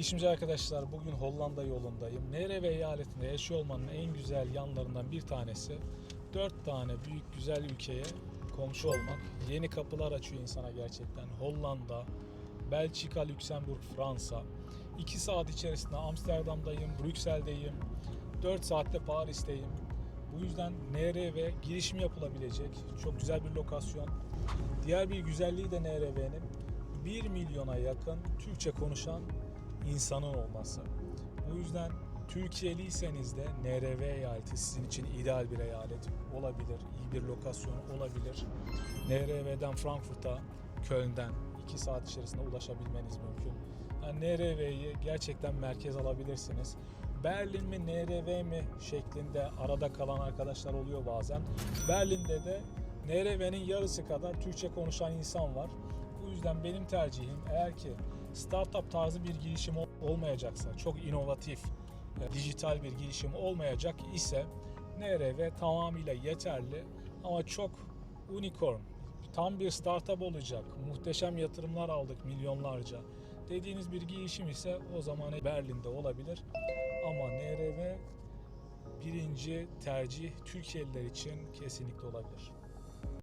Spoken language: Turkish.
Girişimci arkadaşlar bugün Hollanda yolundayım. Nere ve eyaletinde yaşıyor olmanın en güzel yanlarından bir tanesi dört tane büyük güzel ülkeye komşu olmak. Yeni kapılar açıyor insana gerçekten. Hollanda, Belçika, Lüksemburg, Fransa. 2 saat içerisinde Amsterdam'dayım, Brüksel'deyim. 4 saatte Paris'teyim. Bu yüzden NRV girişim yapılabilecek çok güzel bir lokasyon. Diğer bir güzelliği de NRV'nin 1 milyona yakın Türkçe konuşan insanın olması. Bu yüzden Türkiye'liyseniz de NRV eyaleti sizin için ideal bir eyalet olabilir. iyi bir lokasyon olabilir. NRV'den Frankfurt'a, Köln'den 2 saat içerisinde ulaşabilmeniz mümkün. Yani NRV'yi gerçekten merkez alabilirsiniz. Berlin mi NRV mi şeklinde arada kalan arkadaşlar oluyor bazen. Berlin'de de NRV'nin yarısı kadar Türkçe konuşan insan var. Bu yüzden benim tercihim eğer ki startup tarzı bir girişim ol- olmayacaksa, çok inovatif, e, dijital bir girişim olmayacak ise NRV tamamıyla yeterli ama çok unicorn, tam bir startup olacak, muhteşem yatırımlar aldık milyonlarca dediğiniz bir girişim ise o zaman Berlin'de olabilir. Ama NRV birinci tercih Türkiye'liler için kesinlikle olabilir.